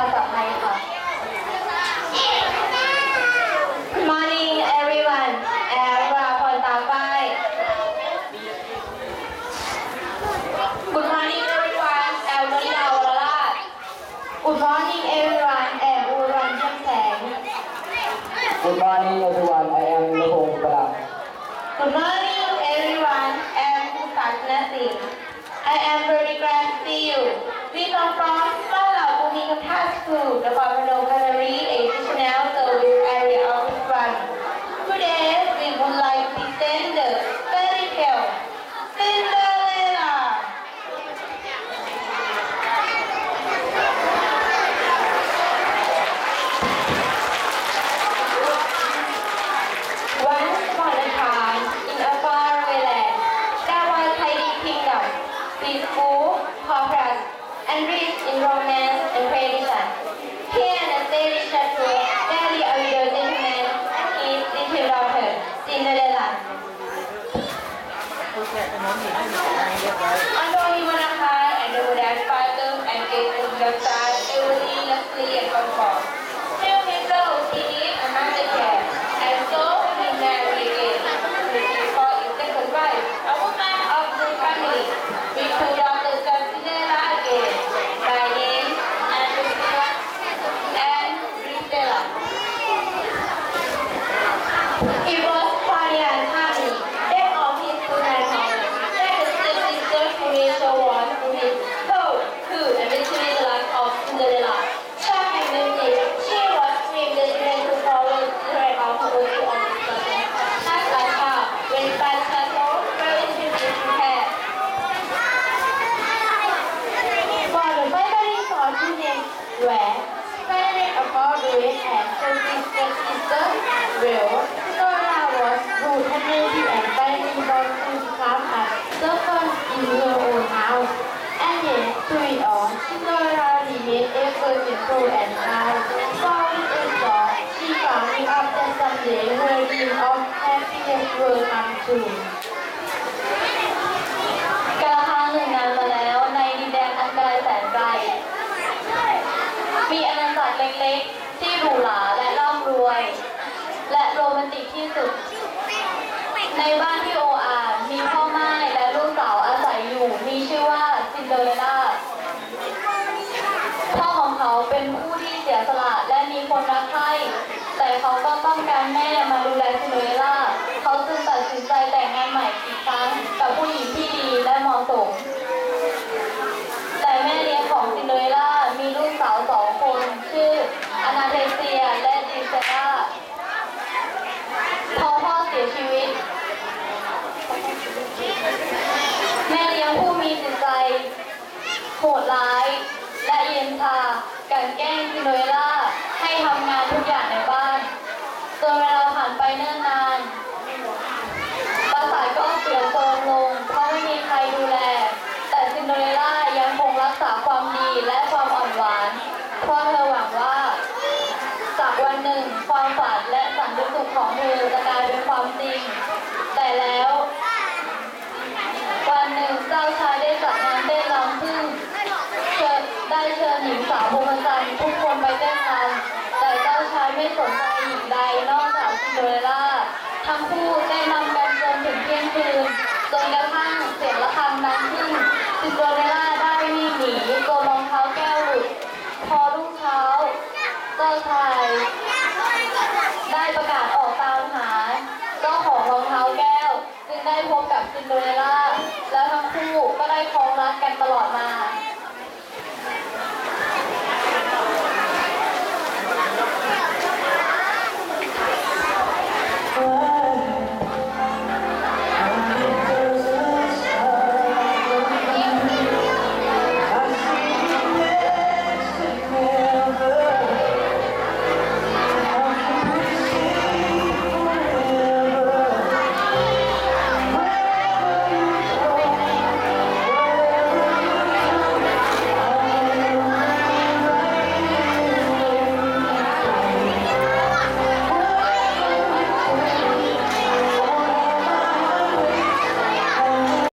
ภาษาไทยค่ะ Morning everyone แอลวาพรตาป้าย Good morning everyone แอลวลิดาวรลาด Good morning everyone แอลอูรันเยี่ยมแสง Good morning everyone. I am Lepong Palang. Good morning suffer in her own house. And yet, to it all, Cinderella remained ever simple and kind. Falling in love, she found it up that someday her dream of happiness will come true. กาลครั้งหนึ่งนานมาแล้วในดินแดนอันไกลแสนไกล มีอาณาจักรเล็กๆ ที่หรูหราและร่ำรวย และโรแมนติกที่สุด ในบ้านที่โออามีพ่อไม้และลูกสาวอาศัยอยู่ มีชื่อว่าซินเดอเรลล่า พ่อของ เขาเป็นผู้ที่เสียสละและมีคนรักใคร่แต่เขาก็ต้องการแม่มาดูแลซินเดอเรลล่า เขาจึงตัดสินใจแต่งงานใหม่อีกครั้งกับผู้หญิงที่ดีและเหมาะสม แต่แม่เลี้ยงของซินเดอเรลล่ามีลูกสาวสองคน ชื่ออนาเทเซียและดิเซล่าพอพ่อเสียชีวิต แม่เลี้ยงผู้มีจิตใจโหดร้ายและเย็นชา กลันแกล้งซินเดอเรลล่าให้ทำงานทุกอย่างในบ้านจนเวลาผ่านไปเนิ่นนาน ทั้งคู่ได้นำกันจนถึงเพียงคืนจนกระทั่งเสียงระฆังดังขึ้นซินโดเรล่าได้วิ่งหนีโกนรองเท้าแก้วหลุดพอรุ่งเช้าเจ้าชายได้ประกาศออกตามหาเจ้าของรองเท้าแก้ว จึงได้พบกับซินโดเรล่าแล้วทั้งคู่ก็ได้คล้องรักกันตลอดมา